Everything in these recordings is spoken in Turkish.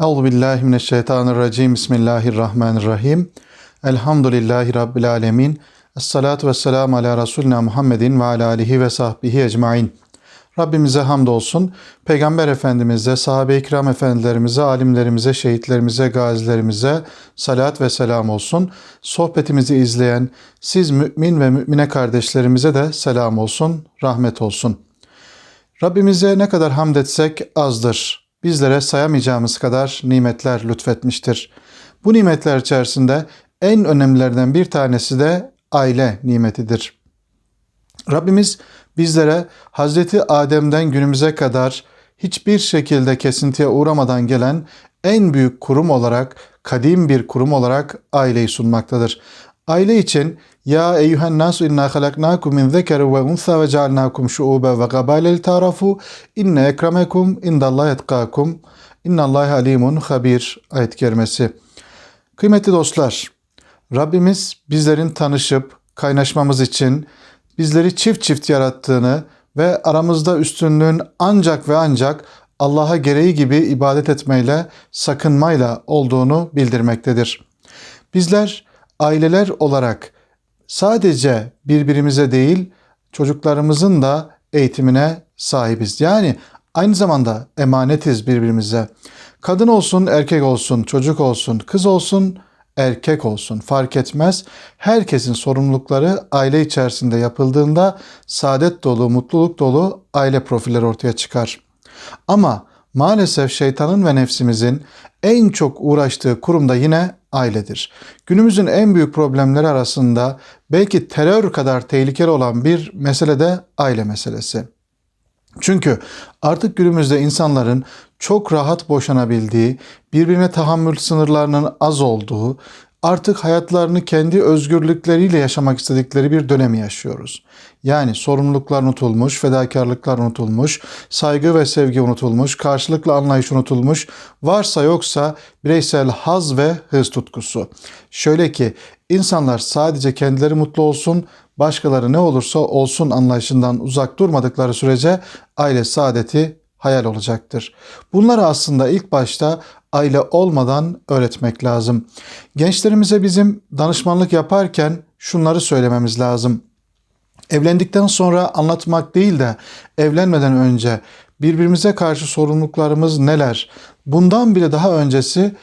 Euzu billahi mineşşeytanirracim. Bismillahirrahmanirrahim. Elhamdülillahi rabbil alamin. Essalatu vesselamu ala Resulina Muhammedin ve ala alihi ve sahbihi ecmaîn. Rabbimize hamdolsun. Peygamber Efendimiz'e, sahabe-i kiram efendilerimize, alimlerimize, şehitlerimize, gazilerimize salat ve selam olsun. Sohbetimizi izleyen siz mümin ve mümine kardeşlerimize de selam olsun, rahmet olsun. Rabbimize ne kadar hamd etsek azdır. Bizlere sayamayacağımız kadar nimetler lütfetmiştir. Bu nimetler içerisinde en önemlilerden bir tanesi de aile nimetidir. Rabbimiz bizlere Hazreti Adem'den günümüze kadar hiçbir şekilde kesintiye uğramadan gelen en büyük kurum olarak, kadim bir kurum olarak aileyi sunmaktadır. Aile için ya eyyühen nasu inna halaknakum min zekeri ve unsa ve cealnakum şuube ve gabaile li tarafu inne ekremekum indallahi etkakum innallahi alimun habir ayet kerimesi. Kıymetli dostlar, Rabbimiz bizlerin tanışıp kaynaşmamız için bizleri çift çift yarattığını ve aramızda üstünlüğün ancak ve ancak Allah'a gereği gibi ibadet etmeyle, sakınmayla olduğunu bildirmektedir. Bizler aileler olarak sadece birbirimize değil, çocuklarımızın da eğitimine sahibiz. Yani aynı zamanda emanetiz birbirimize. Kadın olsun, erkek olsun, çocuk olsun, kız olsun, erkek olsun fark etmez. Herkesin sorumlulukları aile içerisinde yapıldığında saadet dolu, mutluluk dolu aile profilleri ortaya çıkar. Ama maalesef şeytanın ve nefsimizin en çok uğraştığı kurum da yine ailedir. Günümüzün en büyük problemleri arasında belki terör kadar tehlikeli olan bir mesele de aile meselesi. Çünkü artık günümüzde insanların çok rahat boşanabildiği, birbirine tahammül sınırlarının az olduğu, artık hayatlarını kendi özgürlükleriyle yaşamak istedikleri bir dönemi yaşıyoruz. Yani sorumluluklar unutulmuş, fedakarlıklar unutulmuş, saygı ve sevgi unutulmuş, karşılıklı anlayış unutulmuş, varsa yoksa bireysel haz ve hız tutkusu. Şöyle ki insanlar sadece kendileri mutlu olsun, başkaları ne olursa olsun anlayışından uzak durmadıkları sürece aile saadeti hayal olacaktır. Bunları aslında ilk başta aile olmadan öğretmek lazım. Gençlerimize bizim danışmanlık yaparken şunları söylememiz lazım. Evlendikten sonra anlatmak değil de evlenmeden önce birbirimize karşı sorumluluklarımız neler? Bundan bile daha öncesi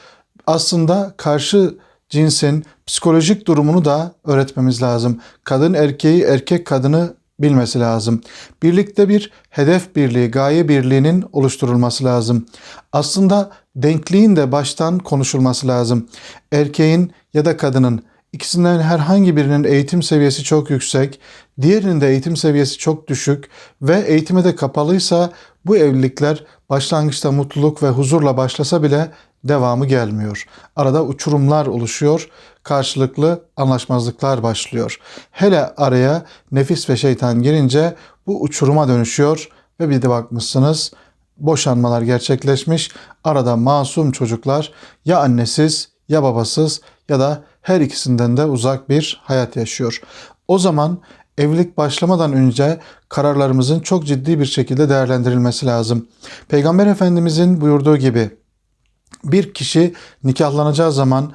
aslında karşı cinsin psikolojik durumunu da öğretmemiz lazım. Kadın erkeği, erkek kadını bilmesi lazım. Birlikte bir hedef birliği, gaye birliğinin oluşturulması lazım. Aslında denkliğin de baştan konuşulması lazım. Erkeğin ya da kadının ikisinden herhangi birinin eğitim seviyesi çok yüksek, diğerinin de eğitim seviyesi çok düşük ve eğitime de kapalıysa bu evlilikler başlangıçta mutluluk ve huzurla başlasa bile devamı gelmiyor. Arada uçurumlar oluşuyor, karşılıklı anlaşmazlıklar başlıyor. Hele araya nefis ve şeytan girince bu uçuruma dönüşüyor ve bir de bakmışsınız boşanmalar gerçekleşmiş. Arada masum çocuklar ya annesiz ya babasız ya da her ikisinden de uzak bir hayat yaşıyor. O zaman evlilik başlamadan önce kararlarımızın çok ciddi bir şekilde değerlendirilmesi lazım. Peygamber Efendimizin buyurduğu gibi bir kişi nikahlanacağı zaman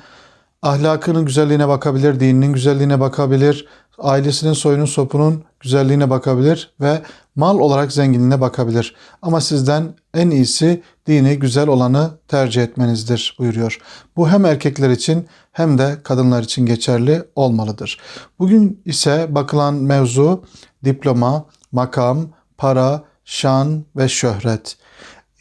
ahlakının güzelliğine bakabilir, dininin güzelliğine bakabilir, ailesinin soyunun sopunun güzelliğine bakabilir ve mal olarak zenginliğine bakabilir. Ama sizden en iyisi dini güzel olanı tercih etmenizdir buyuruyor. Bu hem erkekler için hem de kadınlar için geçerli olmalıdır. Bugün ise bakılan mevzu diploma, makam, para, şan ve şöhret.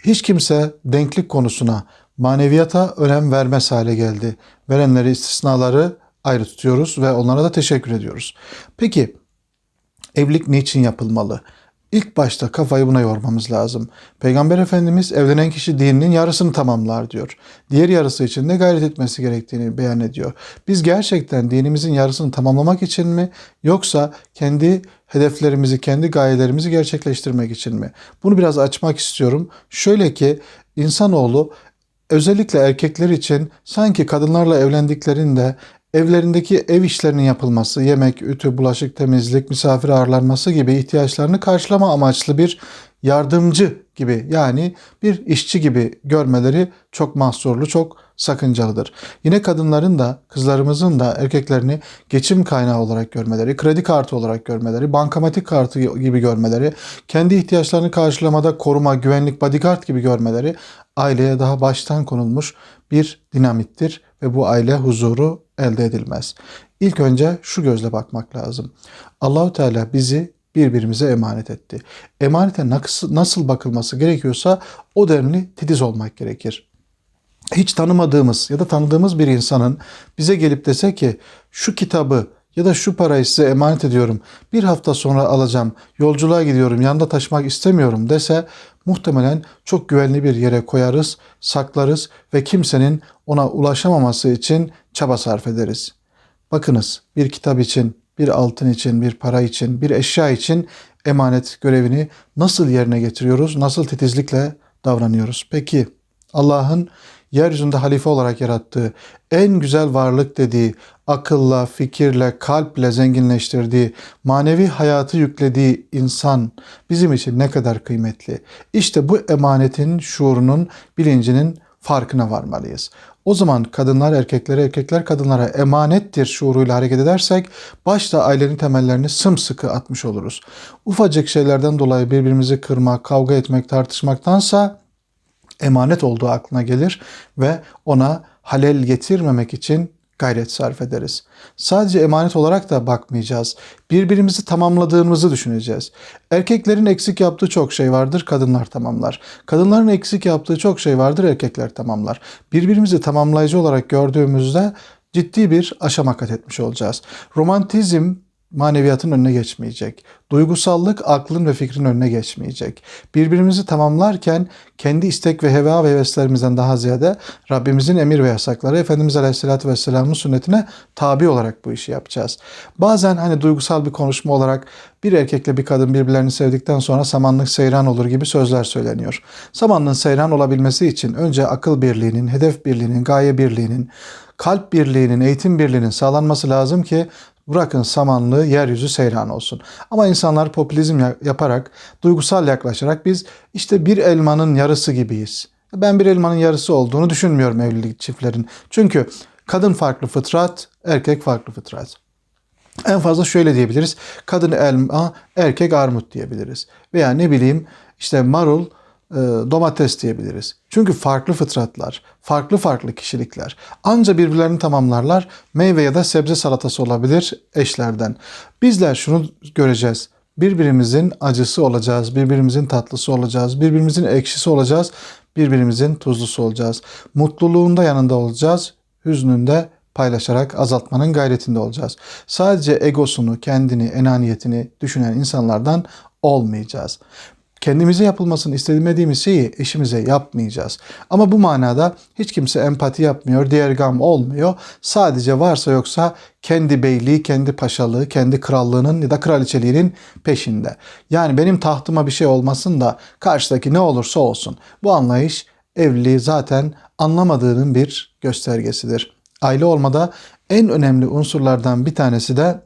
Hiç kimse denklik konusuna, maneviyata önem vermez hale geldi. Verenleri istisnaları ayrı tutuyoruz ve onlara da teşekkür ediyoruz. Peki evlilik niçin yapılmalı? İlk başta kafayı buna yormamız lazım. Peygamber Efendimiz evlenen kişi dininin yarısını tamamlar diyor. Diğer yarısı için de gayret etmesi gerektiğini beyan ediyor. Biz gerçekten dinimizin yarısını tamamlamak için mi yoksa kendi hedeflerimizi, kendi gayelerimizi gerçekleştirmek için mi? Bunu biraz açmak istiyorum. Şöyle ki insanoğlu özellikle erkekler için sanki kadınlarla evlendiklerinde evlerindeki ev işlerinin yapılması, yemek, ütü, bulaşık, temizlik, misafir ağırlanması gibi ihtiyaçlarını karşılama amaçlı bir yardımcı gibi yani bir işçi gibi görmeleri çok mahsurlu, çok sakıncalıdır. Yine kadınların da, kızlarımızın da erkeklerini geçim kaynağı olarak görmeleri, kredi kartı olarak görmeleri, bankamatik kartı gibi görmeleri, kendi ihtiyaçlarını karşılamada koruma, güvenlik, bodyguard gibi görmeleri aileye daha baştan konulmuş bir dinamittir ve bu aile huzuru elde edilmez. İlk önce şu gözle bakmak lazım. Allahu Teala bizi birbirimize emanet etti. Emanete nasıl, bakılması gerekiyorsa o denli titiz olmak gerekir. Hiç tanımadığımız ya da tanıdığımız bir insanın bize gelip dese ki şu kitabı ya da şu parayı size emanet ediyorum. Bir hafta sonra alacağım. Yolculuğa gidiyorum. Yanında taşımak istemiyorum dese muhtemelen çok güvenli bir yere koyarız, saklarız ve kimsenin ona ulaşamaması için çaba sarf ederiz. Bakınız bir kitap için, bir altın için, bir para için, bir eşya için emanet görevini nasıl yerine getiriyoruz, nasıl titizlikle davranıyoruz? Peki Allah'ın yeryüzünde halife olarak yarattığı, en güzel varlık dediği, akılla, fikirle, kalple zenginleştirdiği, manevi hayatı yüklediği insan bizim için ne kadar kıymetli. İşte bu emanetin şuurunun, bilincinin farkına varmalıyız. O zaman kadınlar erkeklere, erkekler kadınlara emanettir şuuruyla hareket edersek başta ailenin temellerini sımsıkı atmış oluruz. Ufacık şeylerden dolayı birbirimizi kırmak, kavga etmek, tartışmaktansa emanet olduğu aklına gelir ve ona halel getirmemek için gayret sarf ederiz. Sadece emanet olarak da bakmayacağız. Birbirimizi tamamladığımızı düşüneceğiz. Erkeklerin eksik yaptığı çok şey vardır, kadınlar tamamlar. Kadınların eksik yaptığı çok şey vardır, erkekler tamamlar. Birbirimizi tamamlayıcı olarak gördüğümüzde ciddi bir aşama kat etmiş olacağız. Romantizm maneviyatın önüne geçmeyecek. Duygusallık aklın ve fikrin önüne geçmeyecek. Birbirimizi tamamlarken kendi istek ve heva ve heveslerimizden daha ziyade Rabbimizin emir ve yasakları Efendimiz Aleyhisselatü Vesselam'ın sünnetine tabi olarak bu işi yapacağız. Bazen hani duygusal bir konuşma olarak bir erkekle bir kadın birbirlerini sevdikten sonra samanlık seyran olur gibi sözler söyleniyor. Samanlığın seyran olabilmesi için önce akıl birliğinin, hedef birliğinin, gaye birliğinin, kalp birliğinin, eğitim birliğinin sağlanması lazım ki Bırakın samanlığı yeryüzü seyran olsun. Ama insanlar popülizm yaparak, duygusal yaklaşarak biz işte bir elmanın yarısı gibiyiz. Ben bir elmanın yarısı olduğunu düşünmüyorum evlilik çiftlerin. Çünkü kadın farklı fıtrat, erkek farklı fıtrat. En fazla şöyle diyebiliriz. Kadın elma, erkek armut diyebiliriz. Veya ne bileyim işte marul, domates diyebiliriz. Çünkü farklı fıtratlar, farklı farklı kişilikler. Anca birbirlerini tamamlarlar. Meyve ya da sebze salatası olabilir eşlerden. Bizler şunu göreceğiz. Birbirimizin acısı olacağız, birbirimizin tatlısı olacağız, birbirimizin ekşisi olacağız, birbirimizin tuzlusu olacağız. Mutluluğunda yanında olacağız, hüznünde paylaşarak azaltmanın gayretinde olacağız. Sadece egosunu, kendini, enaniyetini düşünen insanlardan olmayacağız kendimize yapılmasını istemediğimiz şeyi eşimize yapmayacağız. Ama bu manada hiç kimse empati yapmıyor, diğer gam olmuyor. Sadece varsa yoksa kendi beyliği, kendi paşalığı, kendi krallığının ya da kraliçeliğinin peşinde. Yani benim tahtıma bir şey olmasın da karşıdaki ne olursa olsun. Bu anlayış evliliği zaten anlamadığının bir göstergesidir. Aile olmada en önemli unsurlardan bir tanesi de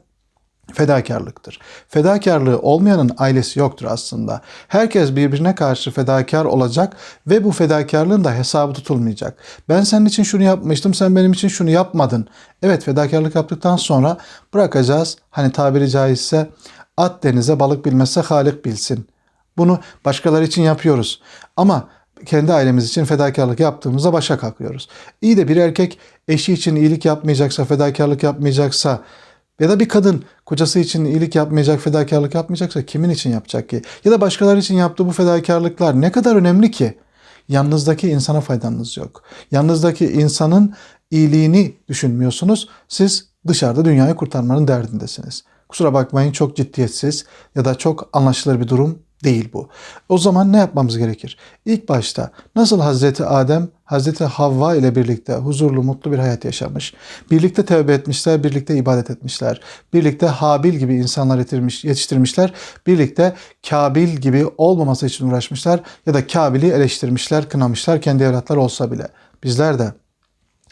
fedakarlıktır. Fedakarlığı olmayanın ailesi yoktur aslında. Herkes birbirine karşı fedakar olacak ve bu fedakarlığın da hesabı tutulmayacak. Ben senin için şunu yapmıştım, sen benim için şunu yapmadın. Evet fedakarlık yaptıktan sonra bırakacağız. Hani tabiri caizse at denize balık bilmezse Halik bilsin. Bunu başkaları için yapıyoruz. Ama kendi ailemiz için fedakarlık yaptığımızda başa kalkıyoruz. İyi de bir erkek eşi için iyilik yapmayacaksa, fedakarlık yapmayacaksa, ya da bir kadın kocası için iyilik yapmayacak, fedakarlık yapmayacaksa kimin için yapacak ki? Ya da başkaları için yaptığı bu fedakarlıklar ne kadar önemli ki? Yanınızdaki insana faydanız yok. Yanınızdaki insanın iyiliğini düşünmüyorsunuz. Siz dışarıda dünyayı kurtarmanın derdindesiniz. Kusura bakmayın çok ciddiyetsiz ya da çok anlaşılır bir durum değil bu. O zaman ne yapmamız gerekir? İlk başta nasıl Hazreti Adem Hazreti Havva ile birlikte huzurlu mutlu bir hayat yaşamış. Birlikte tevbe etmişler, birlikte ibadet etmişler. Birlikte Habil gibi insanlar yetirmiş, yetiştirmişler. Birlikte Kabil gibi olmaması için uğraşmışlar ya da Kabil'i eleştirmişler, kınamışlar kendi evlatlar olsa bile. Bizler de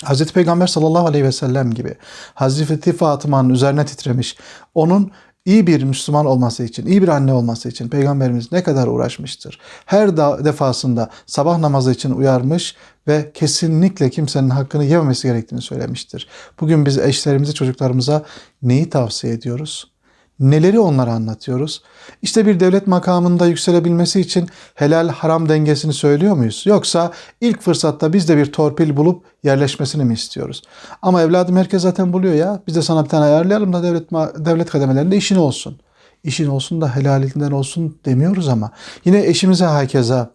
Hazreti Peygamber sallallahu aleyhi ve sellem gibi Hazreti Fatıma'nın üzerine titremiş, onun iyi bir Müslüman olması için, iyi bir anne olması için Peygamberimiz ne kadar uğraşmıştır. Her da, defasında sabah namazı için uyarmış ve kesinlikle kimsenin hakkını yememesi gerektiğini söylemiştir. Bugün biz eşlerimize, çocuklarımıza neyi tavsiye ediyoruz? Neleri onlara anlatıyoruz? İşte bir devlet makamında yükselebilmesi için helal haram dengesini söylüyor muyuz? Yoksa ilk fırsatta biz de bir torpil bulup yerleşmesini mi istiyoruz? Ama evladım herkes zaten buluyor ya. Biz de sana bir tane ayarlayalım da devlet devlet kademelerinde işin olsun. İşin olsun da helalinden olsun demiyoruz ama. Yine eşimize hakeza.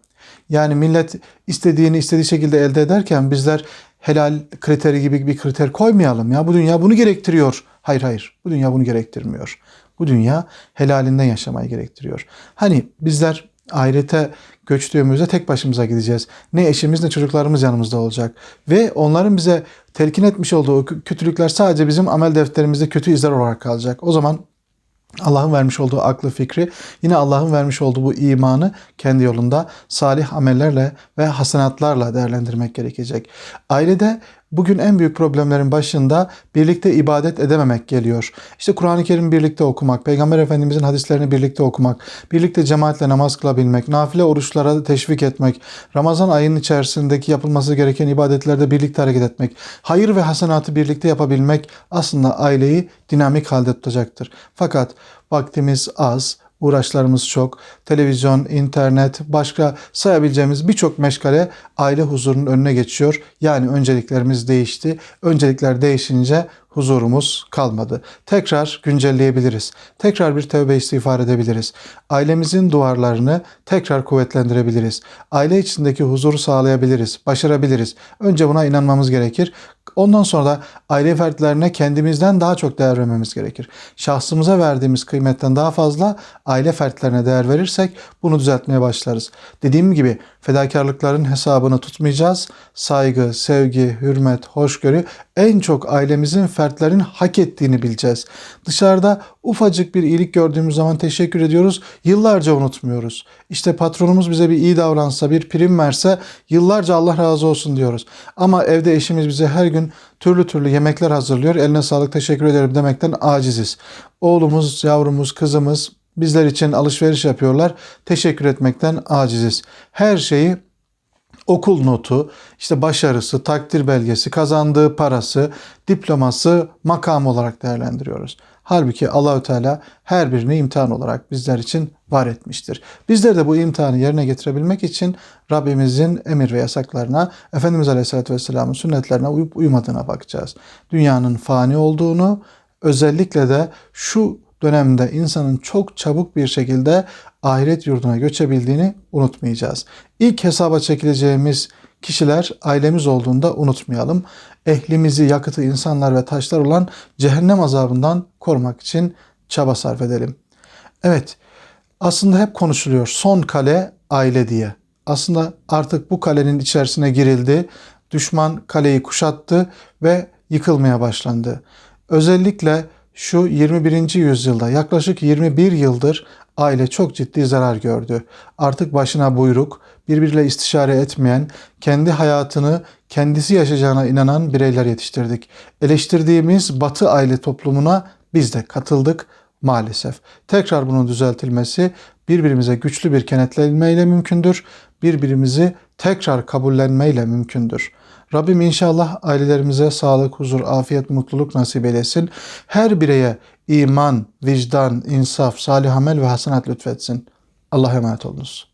Yani millet istediğini istediği şekilde elde ederken bizler helal kriteri gibi bir kriter koymayalım ya. Bu dünya bunu gerektiriyor. Hayır hayır. Bu dünya bunu gerektirmiyor. Bu dünya helalinden yaşamayı gerektiriyor. Hani bizler ahirete göçtüğümüzde tek başımıza gideceğiz. Ne eşimiz ne çocuklarımız yanımızda olacak. Ve onların bize telkin etmiş olduğu kötülükler sadece bizim amel defterimizde kötü izler olarak kalacak. O zaman Allah'ın vermiş olduğu aklı fikri, yine Allah'ın vermiş olduğu bu imanı kendi yolunda salih amellerle ve hasenatlarla değerlendirmek gerekecek. Ailede bugün en büyük problemlerin başında birlikte ibadet edememek geliyor. İşte Kur'an-ı Kerim birlikte okumak, Peygamber Efendimizin hadislerini birlikte okumak, birlikte cemaatle namaz kılabilmek, nafile oruçlara teşvik etmek, Ramazan ayının içerisindeki yapılması gereken ibadetlerde birlikte hareket etmek, hayır ve hasenatı birlikte yapabilmek aslında aileyi dinamik halde tutacaktır. Fakat vaktimiz az, uğraşlarımız çok. Televizyon, internet, başka sayabileceğimiz birçok meşgale aile huzurunun önüne geçiyor. Yani önceliklerimiz değişti. Öncelikler değişince huzurumuz kalmadı. Tekrar güncelleyebiliriz. Tekrar bir tövbe istiğfar edebiliriz. Ailemizin duvarlarını tekrar kuvvetlendirebiliriz. Aile içindeki huzuru sağlayabiliriz, başarabiliriz. Önce buna inanmamız gerekir. Ondan sonra da aile fertlerine kendimizden daha çok değer vermemiz gerekir. Şahsımıza verdiğimiz kıymetten daha fazla aile fertlerine değer verirsek bunu düzeltmeye başlarız. Dediğim gibi fedakarlıkların hesabını tutmayacağız. Saygı, sevgi, hürmet, hoşgörü en çok ailemizin fertlerin hak ettiğini bileceğiz. Dışarıda ufacık bir iyilik gördüğümüz zaman teşekkür ediyoruz. Yıllarca unutmuyoruz. İşte patronumuz bize bir iyi davransa, bir prim verse yıllarca Allah razı olsun diyoruz. Ama evde eşimiz bize her gün türlü türlü yemekler hazırlıyor. Eline sağlık teşekkür ederim demekten aciziz. Oğlumuz, yavrumuz, kızımız bizler için alışveriş yapıyorlar. Teşekkür etmekten aciziz. Her şeyi okul notu, işte başarısı, takdir belgesi, kazandığı parası, diploması, makam olarak değerlendiriyoruz. Halbuki Allahü Teala her birini imtihan olarak bizler için var etmiştir. Bizler de bu imtihanı yerine getirebilmek için Rabbimizin emir ve yasaklarına, Efendimiz Aleyhisselatü Vesselam'ın sünnetlerine uyup uymadığına bakacağız. Dünyanın fani olduğunu, özellikle de şu dönemde insanın çok çabuk bir şekilde ahiret yurduna göçebildiğini unutmayacağız. İlk hesaba çekileceğimiz kişiler ailemiz olduğunda unutmayalım. Ehlimizi, yakıtı, insanlar ve taşlar olan cehennem azabından korumak için çaba sarf edelim. Evet, aslında hep konuşuluyor son kale aile diye. Aslında artık bu kalenin içerisine girildi. Düşman kaleyi kuşattı ve yıkılmaya başlandı. Özellikle şu 21. yüzyılda yaklaşık 21 yıldır aile çok ciddi zarar gördü. Artık başına buyruk, birbiriyle istişare etmeyen, kendi hayatını kendisi yaşayacağına inanan bireyler yetiştirdik. Eleştirdiğimiz Batı aile toplumuna biz de katıldık maalesef. Tekrar bunun düzeltilmesi birbirimize güçlü bir kenetlenmeyle mümkündür. Birbirimizi tekrar kabullenmeyle mümkündür. Rabbim inşallah ailelerimize sağlık, huzur, afiyet, mutluluk nasip eylesin. Her bireye iman, vicdan, insaf, salih amel ve hasenat lütfetsin. Allah'a emanet olunuz.